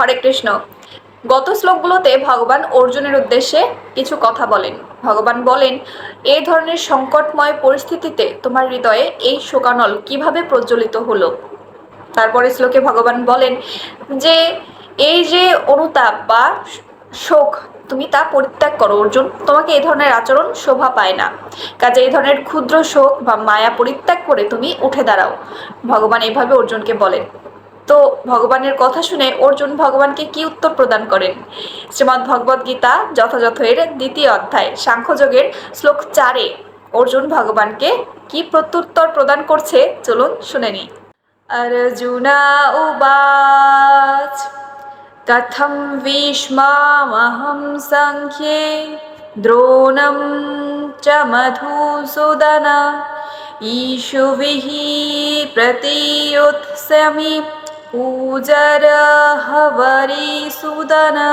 হরে কৃষ্ণ। গত শ্লোকগুলোতে ভগবান অর্জুনের উদ্দেশ্যে কিছু কথা বলেন। ভগবান বলেন এই ধরনের সংকটময় পরিস্থিতিতে তোমার হৃদয়ে এই শোকানল কীভাবে প্রজ্বলিত হলো? তারপরে শ্লোকে ভগবান বলেন, যে, এই যে অনুতাপ বা শোক তুমি তা পরিত্যাগ করো, অর্জুন। তোমাকে এই ধরনের আচরণ শোভা পায় না। কাজে এই ধরনের ক্ষুদ্র শোক বা মায়া পরিত্যাগ করে তুমি উঠে দাঁড়াও। ভগবান এইভাবে অর্জুনকে বলেন। তো ভগবানের কথা শুনে অর্জুন ভগবানকে কি উত্তর প্রদান করেন? শ্রীমদ্ ভগবদ গীতা যথাযথের দ্বিতীয় অধ্যায় সাংখ্যযোগের শ্লোক চারে অর্জুন ভগবানকে কি প্রত্যুত্তর প্রদান করছে? চলুন শুনে নি অর্জুনা উবাচ, কথম ভীষ্মামহম সংখ্যে দ্রোণম চ মধুসূদন ঈশুভিহি পূজার হবরি সুদানা।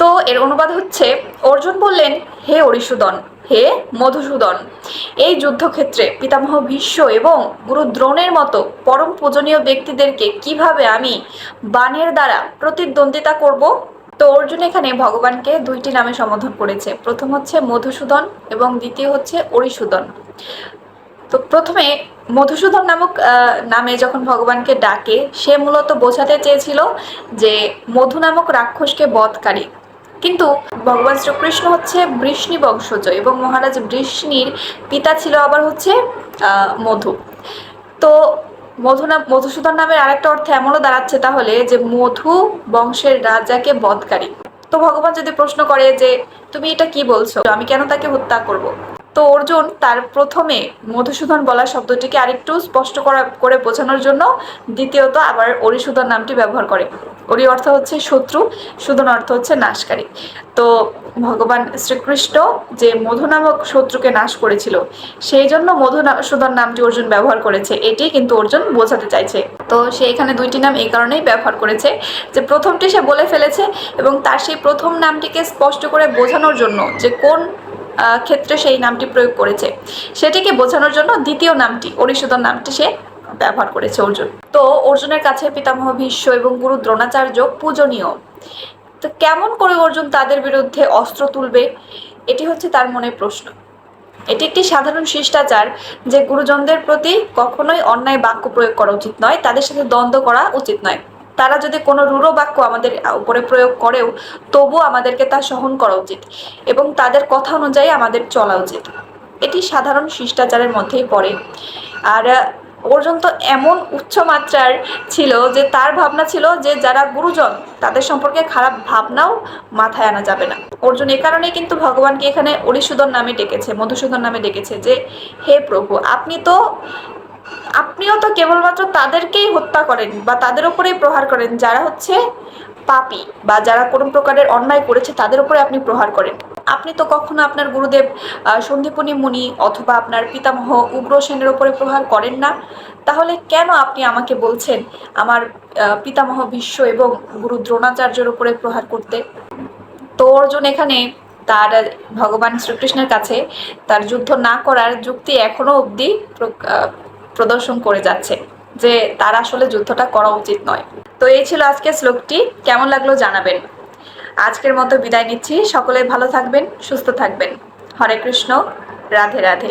তো এর অনুবাদ হচ্ছে, অর্জুন বললেন, হে অরিসুদন, হে মধুসূদন, এই যুদ্ধক্ষেত্রে পিতামহ ভীষ্ম এবং গুরু দ্রোণের মতো পরম পূজনীয় ব্যক্তিদেরকে কীভাবে আমি বাণের দ্বারা প্রতিদ্বন্দ্বিতা করব? তো অর্জুন এখানে ভগবানকে দুইটি নামে সম্বোধন করেছে। প্রথম হচ্ছে মধুসূদন এবং দ্বিতীয় হচ্ছে অরিসুদন। তো প্রথমে মধুসূদন নামক নামে যখন ভগবানকে ডাকে, সে মূলত বোঝাতে চেয়েছিল যে মধু নামক রাক্ষসকে বধকারী। কিন্তু ভগবান শ্রীকৃষ্ণ হচ্ছে বৃষ্ণি বংশজ এবং মহারাজ বৃষ্ণির পিতা ছিল আবার হচ্ছে মধু। তো মধু নাম, মধুসূদন নামের আরেকটা অর্থ এমনও দাঁড়াচ্ছে তাহলে যে মধু বংশের রাজাকে বধকারী। তো ভগবান যদি প্রশ্ন করে যে, তুমি এটা কি বলছো? আমি কেন তাকে হত্যা করব? তো অর্জুন, তার প্রথমে মধুসূদন বলা শব্দটিকে আরেকটু স্পষ্ট করা, করে বোঝানোর জন্য দ্বিতীয়ত আবার অরিসূদন নামটি ব্যবহার করে। অরি অর্থ হচ্ছে শত্রু, সুদন অর্থ হচ্ছে নাশকারী। তো ভগবান শ্রীকৃষ্ণ যে মধু নামক শত্রুকে নাশ করেছিল, সেই জন্য মধু সুদন নামটি অর্জুন ব্যবহার করেছে। এটি কিন্তু অর্জুন বোঝাতে চাইছে। তো সে এখানে দুইটি নাম এই কারণেই ব্যবহার করেছে যে প্রথমটি সে বলে ফেলেছে এবং তার সেই প্রথম নামটিকে স্পষ্ট করে বোঝানোর জন্য যে কোন ক্ষেত্রে সেই নামটি প্রয়োগ করেছে। সেটিকে বোঝানোর জন্য দ্বিতীয় নামটি অরিষদন নামটি সে ব্যবহার করেছে অর্জুন। তো অর্জুনের কাছে পিতামহ ভীষ্ম এবং গুরু দ্রোণাচার্য পূজনীয়। তো কেমন করে অর্জুন তাদের বিরুদ্ধে অস্ত্র তুলবে? এটি হচ্ছে তার মনে প্রশ্ন। এটি একটি সাধারণ শিষ্টাচার যে গুরুজনদের প্রতি কখনোই অন্যায় বাক্য প্রয়োগ করা উচিত নয়, তাদের সাথে দ্বন্দ্ব করা উচিত নয়। তারা যদি কোনো রূঢ় বাক্য আমাদের উপরে প্রয়োগ করেও তবুও আমাদেরকে তা সহন করা উচিত এবং তাদের কথা অনুযায়ী আমাদের চলা উচিত। এটি সাধারণ শিষ্টাচারের মধ্যেই পড়ে। আর অর্জুন তো এমন উচ্চ মাত্রার ছিল যে তার ভাবনা ছিল যে যারা গুরুজন, তাদের সম্পর্কে খারাপ ভাবনাও মাথায় আনা যাবে না। অর্জুন এ কারণেই কিন্তু ভগবানকে এখানে অরিসূদন নামে ডেকেছে, মধুসূদন নামে ডেকেছে যে, হে প্রভু, আপনি তো আপনিও তো কেবলমাত্র তাদেরকেই হত্যা করেন বা তাদের উপরেই প্রহার করেন, যারা হচ্ছে পাপি বা যারা কোনো প্রকারের অন্যায় করেছে, তাদের উপরে আপনি প্রহার করেন। আপনি তো কখনো আপনার গুরুদেব সন্দীপনী মুনি অথবা আপনার পিতামহ উগ্রসেনের উপরে প্রহার করেন না? তাহলে কেন আপনি আমাকে বলছেন আমার পিতামহ বিশ্ব এবং গুরু দ্রোণাচার্যের উপরে প্রহার করতে? তো অর্জুন এখানে তার ভগবান শ্রীকৃষ্ণের কাছে তার যুদ্ধ না করার যুক্তি এখনও অবধি প্রদর্শন করে যাচ্ছে, যে তার আসলে যুদ্ধটা করা উচিত নয়। তো এই ছিল আজকের শ্লোকটি, কেমন লাগল জানাবেন। আজকের মতো বিদায় নিচ্ছি, সকলে ভালো থাকবেন, সুস্থ থাকবেন। হরে কৃষ্ণ, রাধে রাধে।